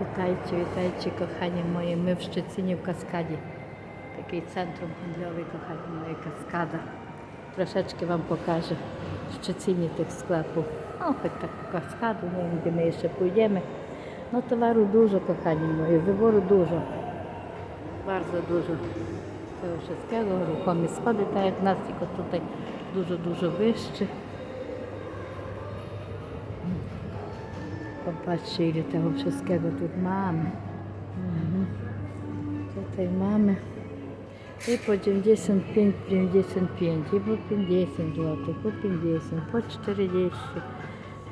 Witajcie, witajcie kochani moje. My w Szczecinie w Kaskadzie. Takie centrum handlowe, kochani moje, Kaskada. Troszeczkę Wam pokażę w Szczecinie tych sklepów. O, choć tak Kaskadu, nie wiem gdzie my jeszcze pójdziemy. No towaru dużo, kochani moje, wyboru dużo. Bardzo dużo tego wszystkiego. Ruchome schody, tak jak nas, tylko tutaj dużo, dużo wyższy. Popatrzcie, ile tego wszystkiego tu mamy. Mhm. Tutaj mamy i po 95, 95, i po 50 zł, po 50, po 40.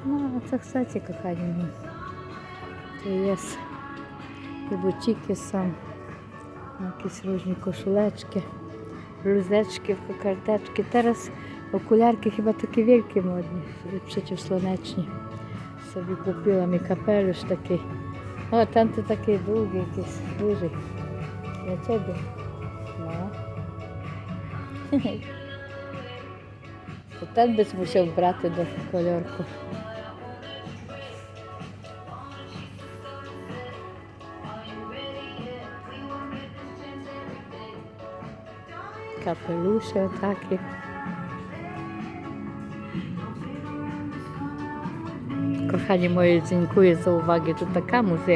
No, a co chcecie, kochani. Tu jest i buciki są, jakieś różne koszuleczki, bluzeczki, kokardeczki. Teraz okularki chyba takie wielkie modne, przeciwsłoneczne sobie kupiłam i kapelusz taki. O, tamte takie długie, jakieś duży. Dla ciebie. No. To ten byś musiał brać do kolorku. Kapelusze takie. Kochani moje, dziękuję za uwagę. Tu taka muzyka.